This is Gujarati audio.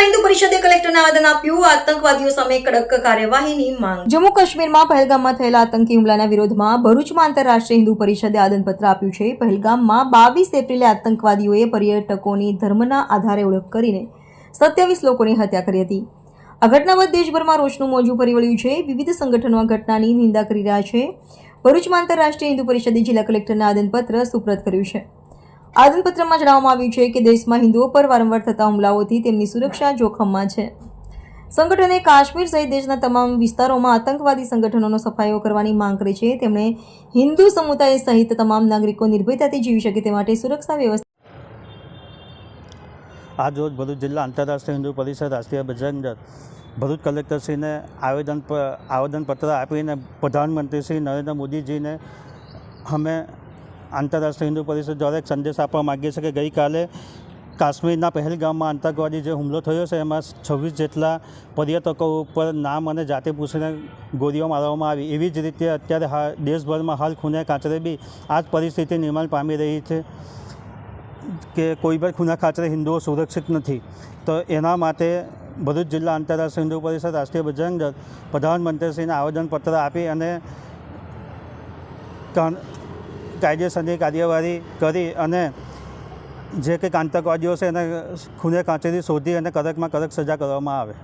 પરિષદે કલેક્ટરને આવેદન આપ્યું. આતંકવાદીઓ સામે કડક કાર્યવાહીની માંગ. જમ્મુ કાશ્મીરમાં પહેલગામમાં થયેલા આતંકી હુમલાના વિરોધમાં ભરૂચમાં આંતરરાષ્ટ્રીય હિન્દુ પરિષદે આદનપત્ર આપ્યું છે. પહેલગામમાં બાવીસ એપ્રિલે આતંકવાદીઓએ પર્યટકોની ધર્મના આધારે ઓળખ કરીને સત્યાવીસ લોકોની હત્યા કરી હતી. આ ઘટના બાદ દેશભરમાં રોષનું મોજું ફરી વળ્યું છે. વિવિધ સંગઠનો આ ઘટનાની નિંદા કરી રહ્યા છે. ભરૂચમાં આંતરરાષ્ટ્રીય હિન્દુ પરિષદે જિલ્લા કલેક્ટરને આદનપત્ર સુપ્રત કર્યું છે. આવેદનપત્રમાં જણાવવામાં આવ્યું છે કે દેશમાં હિન્દુઓ પર વારંવાર થતા હુમલાઓથી તેમની સુરક્ષા જોખમમાં છે. સંગઠને કાશ્મીર સહિત દેશના તમામ વિસ્તારોમાં આતંકવાદી સંગઠનોનો સફાયો કરવાની માંગ કરી છે. તેમણે હિન્દુ સમુદાય સહિત તમામ નાગરિકો નિર્ભયતાથી જીવી શકે તે માટે સુરક્ષા વ્યવસ્થા આજ રોજ ભરૂચ જિલ્લા આંતરરાષ્ટ્રીય હિન્દુ પરિષદ રાષ્ટ્રીય બજરંગ ભરૂચ કલેક્ટરશ્રીને આવેદન આવેદનપત્ર આપીને પ્રધાનમંત્રી શ્રી નરેન્દ્ર મોદીજીને અમે આંતરરાષ્ટ્રીય હિન્દુ પરિષદ દ્વારા એક સંદેશ આપવા માગીએ છીએ કે ગઈકાલે કાશ્મીરના પહેલગામમાં આતંકવાદી જે હુમલો થયો છે, એમાં છવ્વીસ જેટલા પર્યટકો ઉપર નામ અને જાતિ પૂછીને ગોળીઓ મારવામાં આવી. એવી જ રીતે અત્યારે હા, દેશભરમાં હાલ ખૂને કાચરે બી આ જ પરિસ્થિતિ નિર્માણ પામી રહી છે કે કોઈ પણ ખૂના ખાચરે હિન્દુઓ સુરક્ષિત નથી. તો એના માટે ભરૂચ જિલ્લા આંતરરાષ્ટ્રીય હિન્દુ પરિષદ રાષ્ટ્રીય બજરંગ દળ પ્રધાનમંત્રીશ્રીને આવેદનપત્ર આપી અને કાયદેસરની કાર્યવાહી કરી અને જે કંઈક આતંકવાદીઓ છે એને ખૂને કાંચેથી શોધી અને કડકમાં કડક સજા કરવામાં આવે.